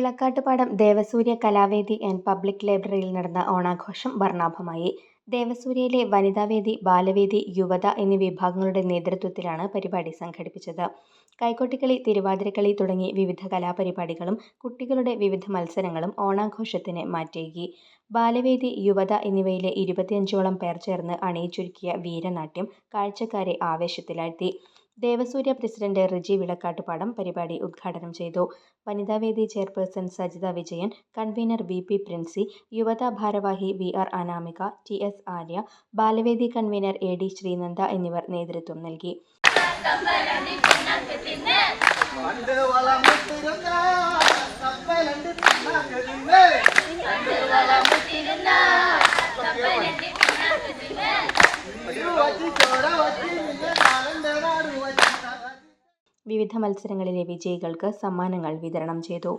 Vilakkattupadam Devasurya Kalavedi and public ലൈബ്രറിയിൽ നടന്ന ഓണാഘോഷം വർണാഭമായി. ദേവസൂര്യയിലെ വനിതാവേദി ബാലവേദി യുവത എന്നീ വിഭാഗങ്ങളുടെ നേതൃത്വത്തിലാണ് പരിപാടി സംഘടിപ്പിച്ചത്. കൈകൊട്ടിക്കളി തിരുവാതിരക്കളി തുടങ്ങി വിവിധ കലാപരിപാടികളും കുട്ടികളുടെ വിവിധ മത്സരങ്ങളും ഓണാഘോഷത്തിന് മാറ്റേകി. ബാലവേദി യുവത എന്നിവയിലെ ഇരുപത്തിയഞ്ചോളം പേർ ചേർന്ന് അണിയിച്ചൊരുക്കിയ വീരനാട്യം കാഴ്ചക്കാരെ ആവേശത്തിലാഴ്ത്തി. ദേവസൂര്യ പ്രസിഡന്റ് റിജി വിളക്കാട്ടുപാടം പരിപാടി ഉദ്ഘാടനം ചെയ്തു. വനിതാവേദി chairperson Sajitha Vijayan convener V P Princy യുവതാ ഭാരവാഹി V R Anamika T S Arya ബാലവേദി കൺവീനർ എ ഡി ശ്രീനന്ദ എന്നിവർ നേതൃത്വം നൽകി. വിവിധ മത്സരങ്ങളിലെ വിജയികൾക്ക് സമ്മാനങ്ങൾ വിതരണം ചെയ്തു.